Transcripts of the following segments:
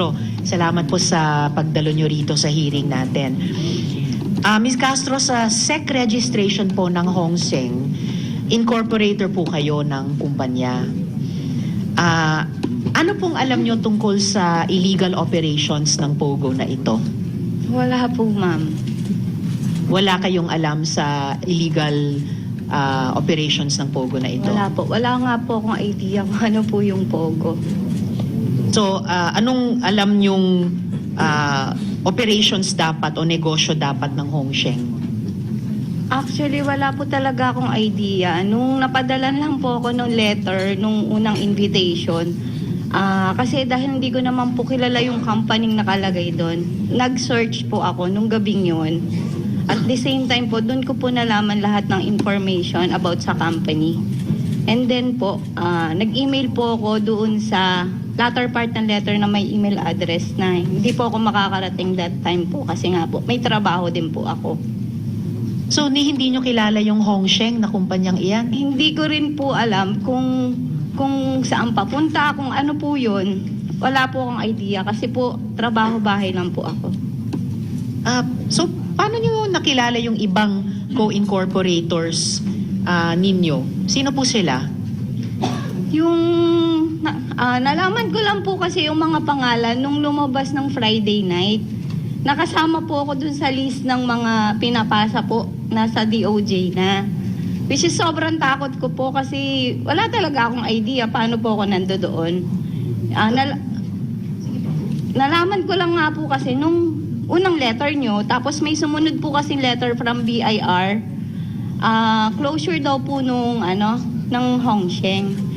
Castro, salamat po sa pagdalo nyo rito sa hearing natin. Ah, Ms. Castro, sa SEC registration po ng Hong Seng, incorporator po kayo ng kumpanya. Ah, ano pong alam nyo tungkol sa illegal operations ng POGO na ito? Wala po, ma'am. Wala kayong alam sa illegal ah, operations ng POGO na ito? Wala po. Wala nga po akong idea kung ano po yung Pogo. So, ah, anong alam yung ah, operations dapat o negosyo dapat ng Hongsheng? Actually, wala po talaga akong idea. Nung napadalan lang po ako ng letter, nung unang invitation, ah, kasi dahil hindi ko naman po kilala yung company nakalagay doon, nag-search po ako nung gabing yun. At the same time po, doon ko po nalaman lahat ng information about sa company. And then po, ah, nag-email po ako doon sa latter part ng letter na may email address na hindi po ako makakarating that time po kasi nga po, may trabaho din po ako. So, ni hindi nyo kilala yung Hongsheng na kumpanyang iyan? Hindi ko rin po alam kung kung saan papunta, kung ano po yun. Wala po akong idea kasi po trabaho bahay lang po ako. Ah, so, paano nyo nakilala yung ibang co-incorporators ah, ninyo? Sino po sila? Yung na, ah, nalaman ko lang po kasi yung mga pangalan nung lumabas ng Friday night. Nakasama po ako dun sa list ng mga pinapasa po nasa DOJ na. Which is sobrang takot ko po kasi wala talaga akong idea paano po ako nando doon. Ah, nal- nalaman ko lang nga po kasi nung unang letter nyo, tapos may sumunod po kasi letter from BIR, ah, closure daw po nung ano, ng Hongsheng.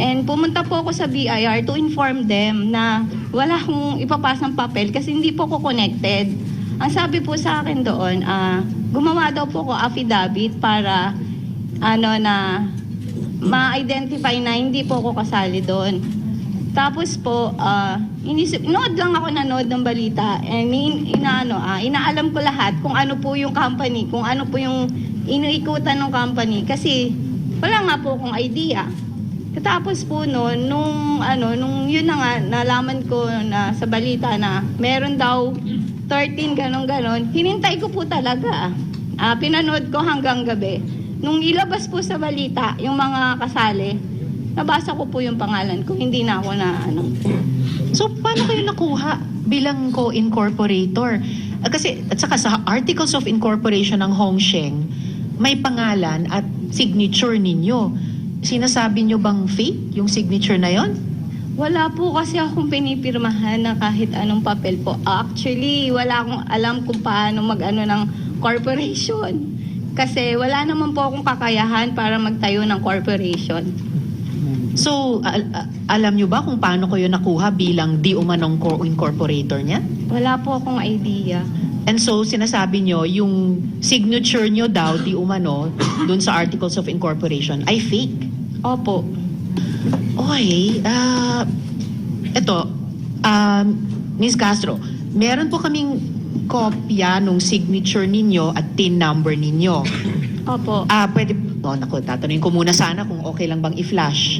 And pumunta po ako sa BIR to inform them na wala akong ipapasang papel kasi hindi po ko connected. Ang sabi po sa akin doon, ah, gumawa daw po ako affidavit para ano na ma-identify na hindi po ako kasali doon. Tapos po, ah, inisip, nood lang ako nanood ng balita and in, inaano, ah, inaalam ko lahat kung ano po yung company, kung ano po yung inuikutan ng company kasi wala nga po akong idea. Katapos po noon, nung ano, nung yun na nga, nalaman ko na sa balita na meron daw 13 ganon ganon, hinintay ko po talaga. Ah, pinanood ko hanggang gabi. Nung ilabas po sa balita, yung mga kasali, nabasa ko po yung pangalan ko, hindi na ako na ano. So, paano kayo nakuha bilang co-incorporator? Ah, Kasi, at saka sa Articles of Incorporation ng Hongsheng, may pangalan at signature ninyo. Sinasabi nyo bang fake yung signature na yon? Wala po kasi akong pinipirmahan na kahit anong papel po. Actually, wala akong alam kung paano mag-ano ng corporation. Kasi wala naman po akong kakayahan para magtayo ng corporation. So, al- alam nyo ba kung paano kayo nakuha bilang di umanong co-incorporator niya? Wala po akong idea. And so, sinasabi nyo, yung signature nyo daw, di umano, dun sa Articles of Incorporation, ay fake. Opo. Okay, ah, ito, um, Ms. Castro, meron po kaming kopya nung signature ninyo at TIN number ninyo. Opo. Ah, pwede, oh, naku, tatanungin ko muna sana kung okay lang bang i-flash.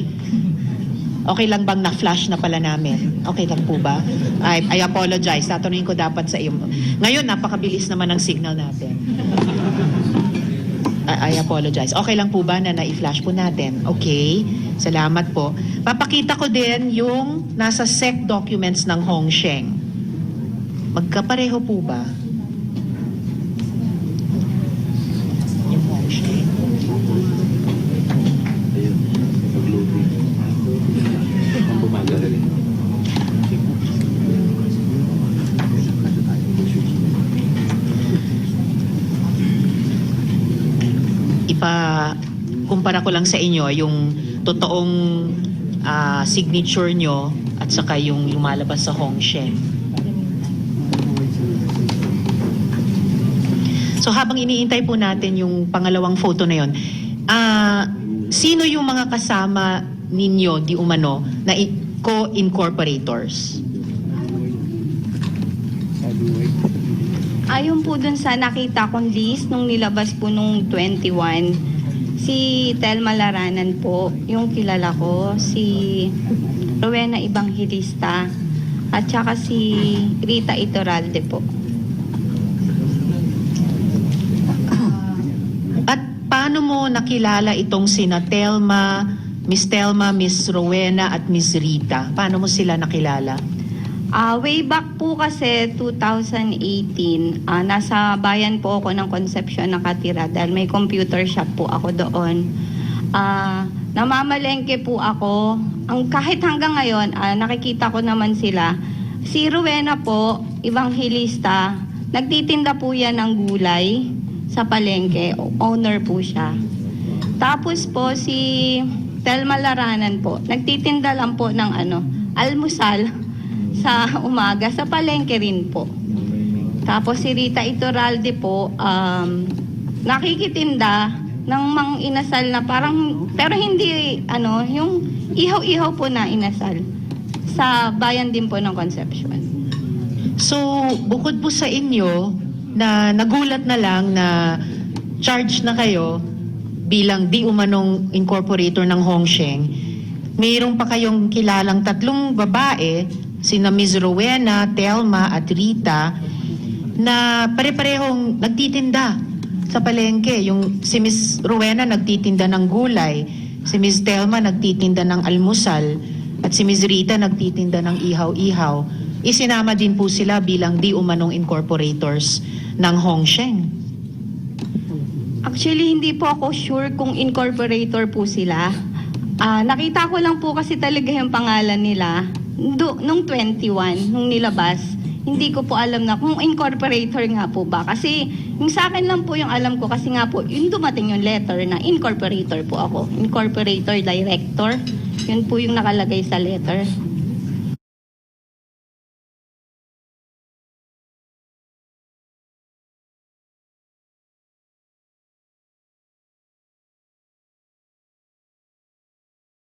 Okay lang bang na-flash na pala namin? Okay lang po ba? I, I apologize. Tatanungin ko dapat sa iyo. Ngayon, napakabilis naman ng signal natin. I, I apologize. Okay lang po ba na na-flash po natin? Okay. Salamat po. Papakita ko din yung nasa SEC documents ng Hongsheng. Magkapareho po ba? Yung Hongsheng. Ayun, mag-loading. Ang bumagal rin. Ipa kumpara ko lang sa inyo yung totoong ah, signature nyo at saka yung lumalabas sa Hongsheng. So habang iniintay po natin yung pangalawang photo na yon, ah, sino yung mga kasama ninyo di umano na co-incorporators? Ayon po dun sa nakita kong list nung nilabas po nung 21, si Telma Laranan po, yung kilala ko, si Rowena Evangelista, At saka si Rita Itoralde po. At paano mo nakilala itong sina Telma, Miss Telma, Miss Rowena at Miss Rita? Paano mo sila nakilala? Ah, way back po kasi 2018, ah, nasa bayan po ako ng Concepcion nakatira dahil may computer shop po ako doon. Ah, namamalengke po ako. Ang kahit hanggang ngayon, ah, nakikita ko naman sila. Si Rowena po, ibanghilista, nagtitinda po yan ng gulay sa palengke. Owner po siya. Tapos po si Telma Laranan po, nagtitinda lang po ng ano, almusal sa umaga sa palengke rin po. Tapos si Rita Itoralde po, um, nakikitinda ng mang inasal na parang, pero hindi, ano, yung ihaw-ihaw po na inasal sa bayan din po ng Concepcion. So, bukod po sa inyo na nagulat na lang na charge na kayo bilang di umanong incorporator ng Hongsheng, mayroon pa kayong kilalang tatlong babae, sina Ms. Rowena, Telma at Rita, na pare-parehong nagtitinda sa palengke. Yung si Ms. Rowena nagtitinda ng gulay, si Ms. Telma nagtitinda ng almusal, at si Ms. Rita nagtitinda ng ihaw-ihaw. Isinama din po sila bilang di umanong incorporators ng Hongsheng. Actually, hindi po ako sure kung incorporator po sila. Ah, nakita ko lang po kasi talaga yung pangalan nila do, nung 21, nung nilabas. Hindi ko po alam na kung incorporator nga po ba. Kasi yung sa akin lang po yung alam ko kasi nga po, yung dumating yung letter na incorporator po ako. Incorporator director. Yun po yung nakalagay sa letter.